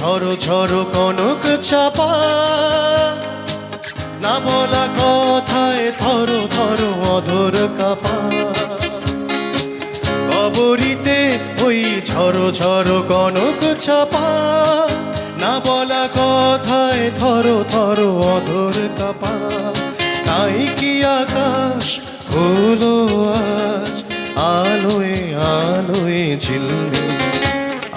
ঝড়ো ঝড়ো কনক চাপা। না বলা কথায় থরো থরো অধর কাপা। কবরিতে ওই ঝড়ো ঝড়ো কনক চাপা। না বলা কথায় থরো থরো অধর কাপা। তাই কি আকাশ হলো আজ আলোয় আলোয় ঝিলমিল।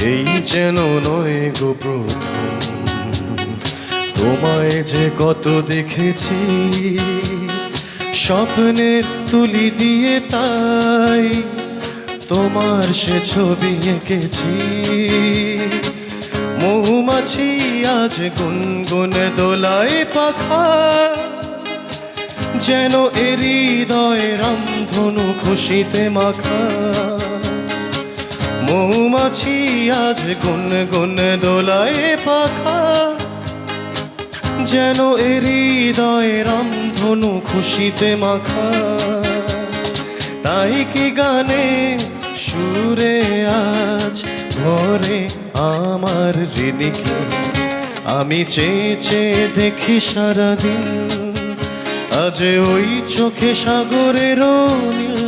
এই যেন নয় গো তোমায় যে কত দেখেছি স্বপ্নে তুলি দিয়ে তাই তোমার সে ছবি এঁকেছি। মৌমাছি আজ গুনগুন দোলায় পাখা, যেন এরি হৃদয় রামধনু খুশিতে মাখা। মৌমাছি আজ গুন গুন দোলায় পাখা। যেন এর হৃদয় রামধনু খুশিতে মাখা। তাই কি গানে সুরে আজ ঘরে আমার ঋণিকে? আমি চেয়ে চেয়ে দেখি সারাদিন। আজ ওই চোখে সাগরের নীল